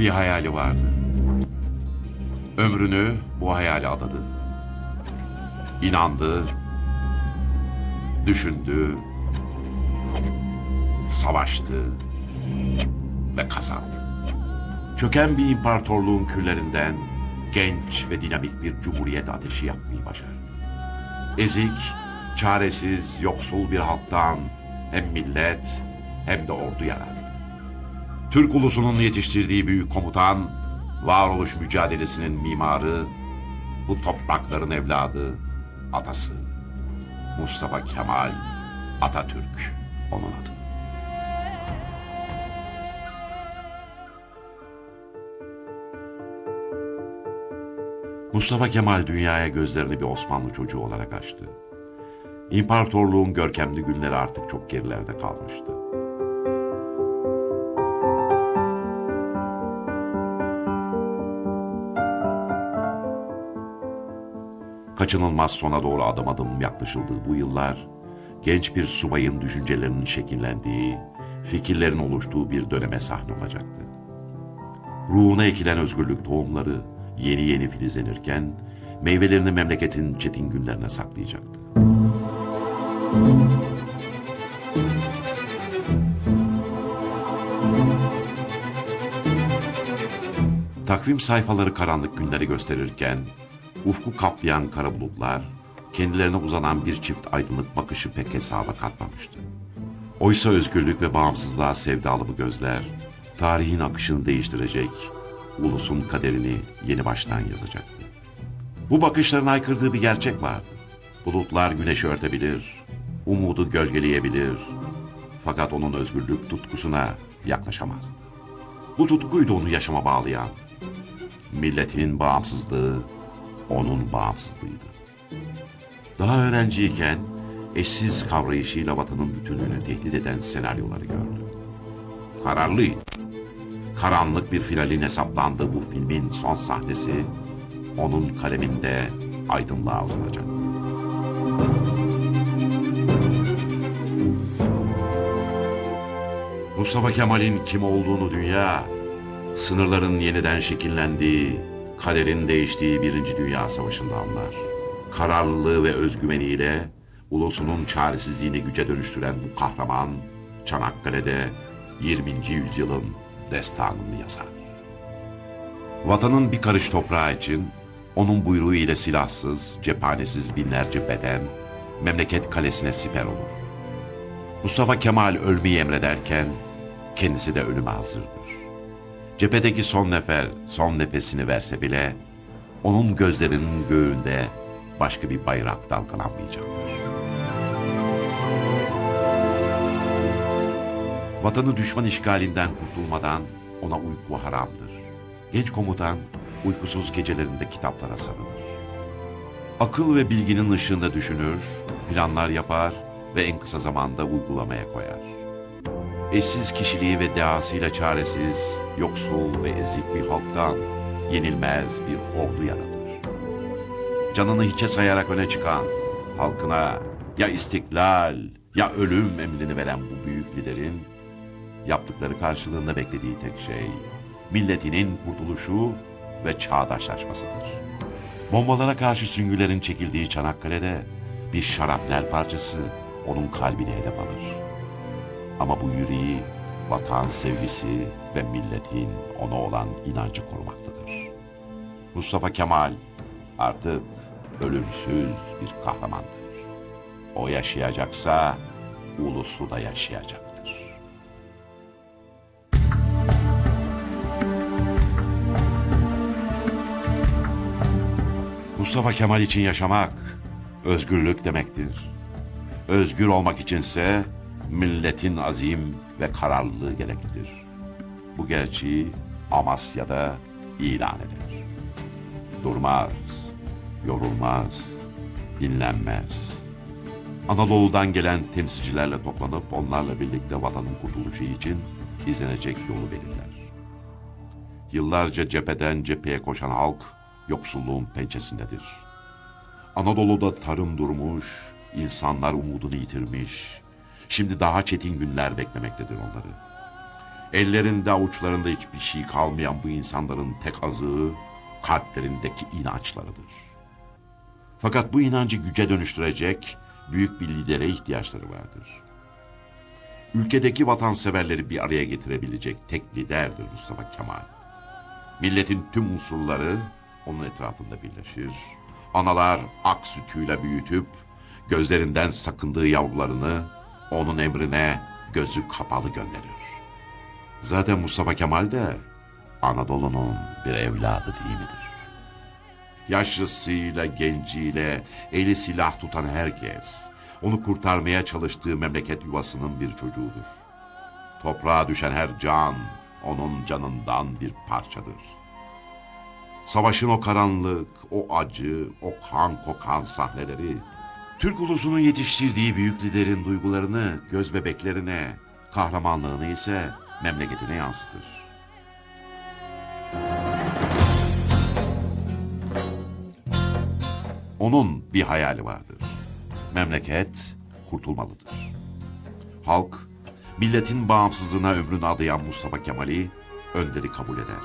Bir hayali vardı. Ömrünü bu hayale adadı. İnandı, düşündü, savaştı ve kazandı. Çöken bir imparatorluğun küllerinden genç ve dinamik bir cumhuriyet ateşi yakmayı başardı. Ezik, çaresiz, yoksul bir halktan hem millet hem de ordu yarattı. Türk ulusunun yetiştirdiği büyük komutan, varoluş mücadelesinin mimarı, bu toprakların evladı, atası. Mustafa Kemal Atatürk onun adı. Mustafa Kemal dünyaya gözlerini bir Osmanlı çocuğu olarak açtı. İmparatorluğun görkemli günleri artık çok gerilerde kalmıştı. Kaçınılmaz sona doğru adım adım yaklaşıldığı bu yıllar, genç bir subayın düşüncelerinin şekillendiği, fikirlerin oluştuğu bir döneme sahne olacaktı. Ruhuna ekilen özgürlük tohumları yeni yeni filizlenirken, meyvelerini memleketin çetin günlerine saklayacaktı. Takvim sayfaları karanlık günleri gösterirken, ufku kaplayan kara bulutlar, kendilerine uzanan bir çift aydınlık bakışı pek hesaba katmamıştı. Oysa özgürlük ve bağımsızlığa sevdalı bu gözler, tarihin akışını değiştirecek, ulusun kaderini yeni baştan yazacaktı. Bu bakışların aykırdığı bir gerçek vardı. Bulutlar güneşi örtebilir, umudu gölgeleyebilir, fakat onun özgürlük tutkusuna yaklaşamazdı. Bu tutkuydu onu yaşama bağlayan. Milletin bağımsızlığı onun bağımsızlığıydı. Daha öğrenciyken eşsiz kavrayışıyla vatanın bütünlüğünü tehdit eden senaryoları gördü. Kararlıydı. Karanlık bir finalin hesaplandığı bu filmin son sahnesi onun kaleminde aydınlığa uzanacaktı. Mustafa Kemal'in kim olduğunu dünya, sınırların yeniden şekillendiği, kaderin değiştiği Birinci Dünya Savaşı'nda anlar. Kararlılığı ve özgüveniyle ulusunun çaresizliğini güce dönüştüren bu kahraman, Çanakkale'de 20. yüzyılın destanını yazar. Vatanın bir karış toprağı için onun buyruğu ile silahsız, cephanesiz binlerce beden memleket kalesine siper olur. Mustafa Kemal ölmeyi emrederken kendisi de ölüme hazırdır. Cephedeki son nefer son nefesini verse bile onun gözlerinin göğünde başka bir bayrak dalgalanmayacaktır. Vatanı düşman işgalinden kurtulmadan ona uyku haramdır. Genç komutan uykusuz gecelerinde kitaplara sarılır. Akıl ve bilginin ışığında düşünür, planlar yapar ve en kısa zamanda uygulamaya koyar. Eşsiz kişiliği ve dehasıyla çaresiz, yoksul ve ezik bir halktan yenilmez bir ordu yaratır. Canını hiçe sayarak öne çıkan, halkına ya istiklal ya ölüm emrini veren bu büyük liderin yaptıkları karşılığında beklediği tek şey milletinin kurtuluşu ve çağdaşlaşmasıdır. Bombalara karşı süngülerin çekildiği Çanakkale'de bir şarapnel parçası onun kalbine hedef alır. Ama bu yüreği vatan sevgisi ve milletin ona olan inancı korumaktadır. Mustafa Kemal artık ölümsüz bir kahramandır. O yaşayacaksa ulusu da yaşayacaktır. Mustafa Kemal için yaşamak özgürlük demektir. Özgür olmak içinse milletin azim ve kararlılığı gereklidir. Bu gerçeği Amasya'da ilan eder. Durmaz, yorulmaz, dinlenmez. Anadolu'dan gelen temsilcilerle toplanıp onlarla birlikte vatanın kurtuluşu için izlenecek yolu belirler. Yıllarca cepheden cepheye koşan halk yoksulluğun pençesindedir. Anadolu'da tarım durmuş, insanlar umudunu yitirmiş. Şimdi daha çetin günler beklemektedir onları. Ellerinde avuçlarında hiçbir şey kalmayan bu insanların tek azığı kalplerindeki inançlarıdır. Fakat bu inancı güce dönüştürecek büyük bir lidere ihtiyaçları vardır. Ülkedeki vatanseverleri bir araya getirebilecek tek liderdir Mustafa Kemal. Milletin tüm unsurları onun etrafında birleşir. Analar ak sütüyle büyütüp gözlerinden sakındığı yavrularını onun emrine gözü kapalı gönderir. Zaten Mustafa Kemal de Anadolu'nun bir evladı değil midir? Yaşlısıyla, genciyle, eli silah tutan herkes, onu kurtarmaya çalıştığı memleket yuvasının bir çocuğudur. Toprağa düşen her can, onun canından bir parçadır. Savaşın o karanlık, o acı, o kan kokan sahneleri, Türk ulusunun yetiştirdiği büyük liderin duygularını göz bebeklerine, kahramanlığını ise memleketine yansıtır. Onun bir hayali vardır. Memleket kurtulmalıdır. Halk, milletin bağımsızlığına ömrünü adayan Mustafa Kemal'i önderi kabul eder.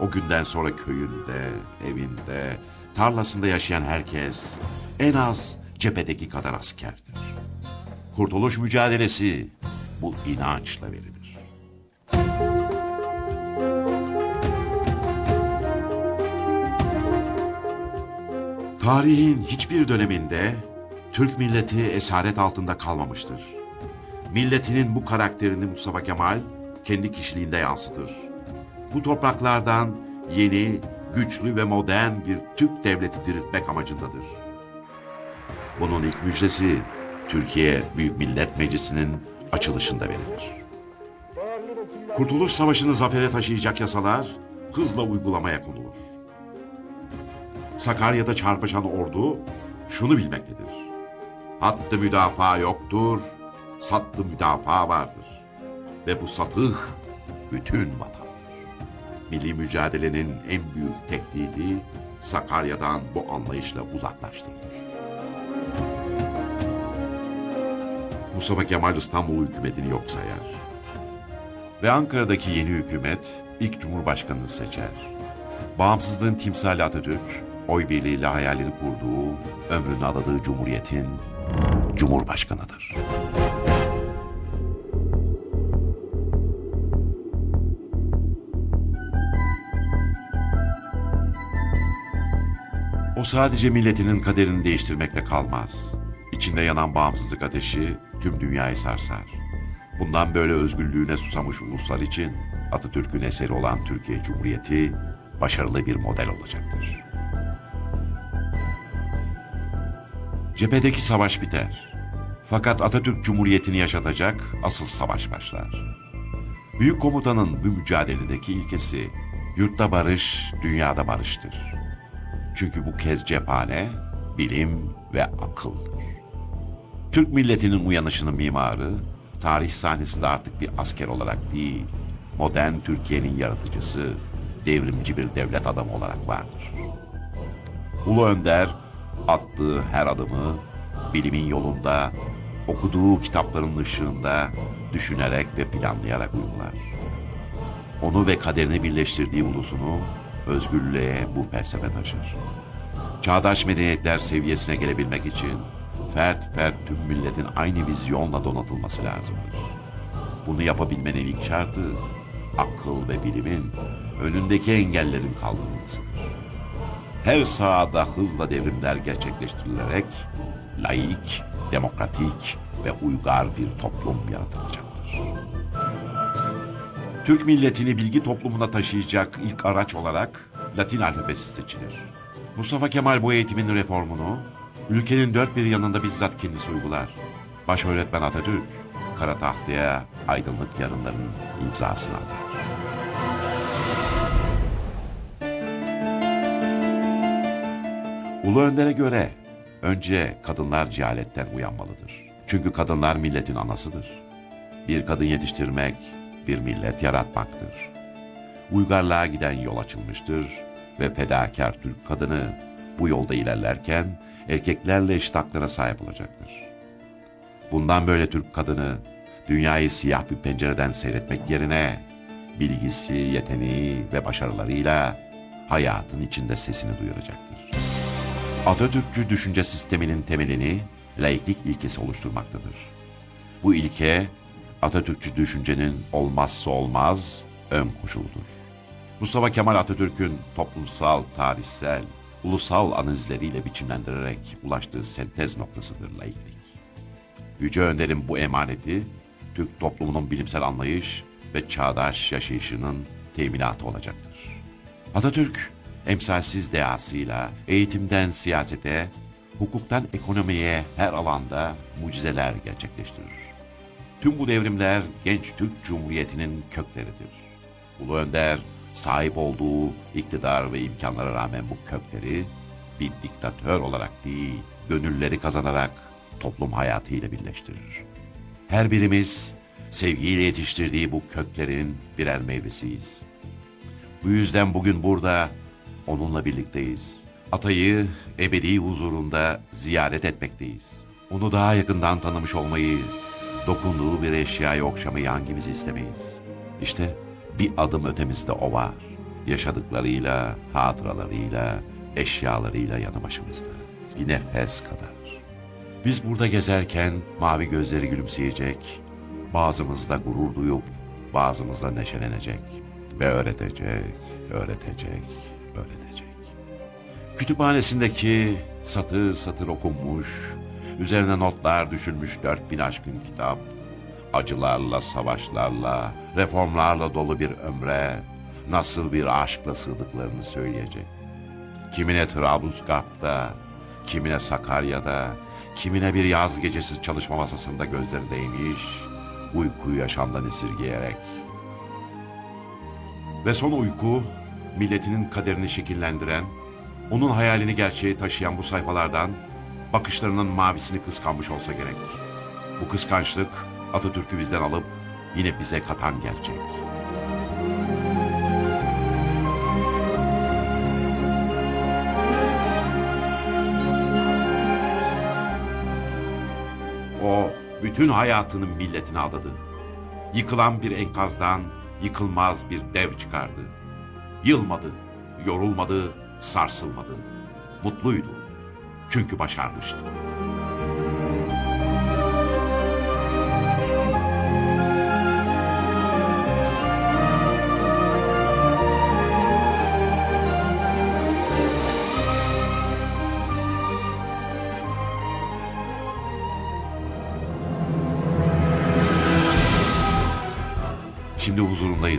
O günden sonra köyünde, evinde, tarlasında yaşayan herkes en az cephedeki kadar askerdir. Kurtuluş mücadelesi bu inançla verilir. Tarihin hiçbir döneminde Türk milleti esaret altında kalmamıştır. Milletinin bu karakterini Mustafa Kemal kendi kişiliğinde yansıtır. Bu topraklardan yeni, güçlü ve modern bir Türk devleti diriltmek amacındadır. Bunun ilk müjdesi Türkiye Büyük Millet Meclisi'nin açılışında verilir. Kurtuluş Savaşı'nı zafere taşıyacak yasalar hızla uygulamaya konulur. Sakarya'da çarpışan ordu şunu bilmektedir. Hattı müdafaa yoktur, sattı müdafaa vardır. Ve bu satıh bütün vatandır. Milli mücadelenin en büyük tehdidi Sakarya'dan bu anlayışla uzaklaştırılır. Mustafa Kemal İstanbul hükümetini yok sayar. Ve Ankara'daki yeni hükümet ilk cumhurbaşkanını seçer. Bağımsızlığın timsali Atatürk, oy birliğiyle hayalini kurduğu, ömrünü adadığı cumhuriyetin cumhurbaşkanıdır. O sadece milletinin kaderini değiştirmekle kalmaz. İçinde yanan bağımsızlık ateşi tüm dünyayı sarsar. Bundan böyle özgürlüğüne susamış uluslar için Atatürk'ün eseri olan Türkiye Cumhuriyeti başarılı bir model olacaktır. Cephedeki savaş biter. Fakat Atatürk Cumhuriyeti'ni yaşatacak asıl savaş başlar. Büyük komutanın bu mücadeledeki ilkesi yurtta barış, dünyada barıştır. Çünkü bu kez cephane bilim ve akıldır. Türk milletinin uyanışının mimarı, tarih sahnesinde artık bir asker olarak değil, modern Türkiye'nin yaratıcısı, devrimci bir devlet adamı olarak vardır. Ulu Önder attığı her adımı bilimin yolunda, okuduğu kitapların ışığında düşünerek ve planlayarak uygular. Onu ve kaderini birleştirdiği ulusunu özgürlüğe bu felsefe taşır. Çağdaş medeniyetler seviyesine gelebilmek için fert fert tüm milletin aynı vizyonla donatılması lazımdır. Bunu yapabilmenin ilk şartı akıl ve bilimin önündeki engellerin kaldırılmasıdır. Her sahada hızla devrimler gerçekleştirilerek laik, demokratik ve uygar bir toplum yaratılacaktır. Türk milletini bilgi toplumuna taşıyacak ilk araç olarak Latin alfabesi seçilir. Mustafa Kemal bu eğitimin reformunu ülkenin dört bir yanında bizzat kendisi uygular. Baş öğretmen Atatürk, kara tahtaya aydınlık yarınların imzasını atar. Ulu Önder'e göre önce kadınlar cehaletten uyanmalıdır. Çünkü kadınlar milletin anasıdır. Bir kadın yetiştirmek, bir millet yaratmaktır. Uygarlığa giden yol açılmıştır ve fedakar Türk kadını bu yolda ilerlerken erkeklerle eşit haklara sahip olacaktır. Bundan böyle Türk kadını dünyayı siyah bir pencereden seyretmek yerine bilgisi, yeteneği ve başarılarıyla hayatın içinde sesini duyuracaktır. Atatürkçü düşünce sisteminin temelini laiklik ilkesi oluşturmaktadır. Bu ilke Atatürkçü düşüncenin olmazsa olmaz ön koşuludur. Mustafa Kemal Atatürk'ün toplumsal, tarihsel, ulusal analizleriyle biçimlendirerek ulaştığı sentez noktasıdır laiklik. Yüce Önder'in bu emaneti Türk toplumunun bilimsel anlayış ve çağdaş yaşayışının teminatı olacaktır. Atatürk, emsalsiz dehasıyla eğitimden siyasete, hukuktan ekonomiye her alanda mucizeler gerçekleştirir. Tüm bu devrimler genç Türk Cumhuriyeti'nin kökleridir. Ulu Önder sahip olduğu iktidar ve imkanlara rağmen bu kökleri bir diktatör olarak değil, gönülleri kazanarak toplum hayatıyla birleştirir. Her birimiz sevgiyle yetiştirdiği bu köklerin birer meyvesiyiz. Bu yüzden bugün burada onunla birlikteyiz. Atayı ebedi huzurunda ziyaret etmekteyiz. Onu daha yakından tanımış olmayı, dokunduğu bir eşyayı okşamayı hangimiz istemeyiz? İşte bir adım ötemizde o var. Yaşadıklarıyla, hatıralarıyla, eşyalarıyla yanı başımızda. Bir nefes kadar. Biz burada gezerken mavi gözleri gülümseyecek, bazımızda gurur duyup bazımızda neşelenecek ve öğretecek, öğretecek, öğretecek. Kütüphanesindeki satır satır okunmuş, üzerine notlar düşülmüş dört bin aşkın kitap, acılarla, savaşlarla, reformlarla dolu bir ömre nasıl bir aşkla sığdıklarını söyleyecek. Kimine Trablusgarp'ta, kimine Sakarya'da, kimine bir yaz gecesi çalışma masasında gözleri değmiş, uykuyu yaşamdan esirgeyerek. Ve son uyku, milletinin kaderini şekillendiren, onun hayalini gerçeğe taşıyan bu sayfalardan bakışlarının mavisini kıskanmış olsa gerek. Bu kıskançlık Atatürk'ü bizden alıp yine bize katan gerçek. O bütün hayatının milletine adadı. Yıkılan bir enkazdan yıkılmaz bir dev çıkardı. Yılmadı, yorulmadı, sarsılmadı. Mutluydu. Çünkü başarmıştı.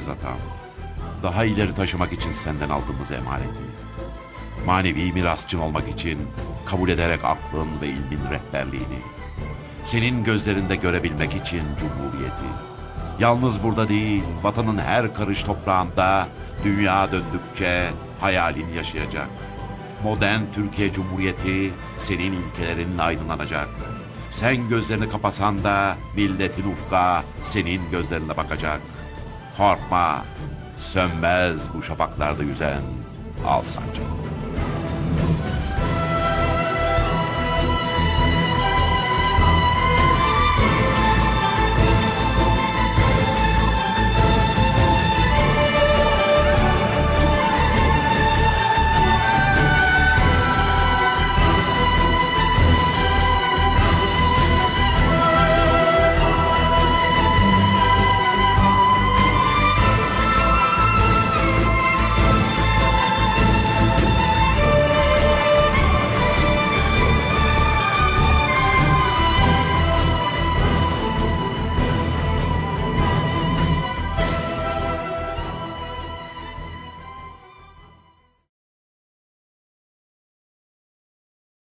Huzurundayız atam. Daha ileri taşımak için senden aldığımız emaneti. Manevi mirasçın olmak için kabul ederek aklın ve ilmin rehberliğini. Senin gözlerinde görebilmek için cumhuriyeti. Yalnız burada değil, vatanın her karış toprağında dünya döndükçe hayalin yaşayacak. Modern Türkiye Cumhuriyeti senin ilkelerinin aydınlanacak. Sen gözlerini kapasan da milletin ufka senin gözlerine bakacak. Korkma, sönmez bu şafaklarda yüzen al sancak.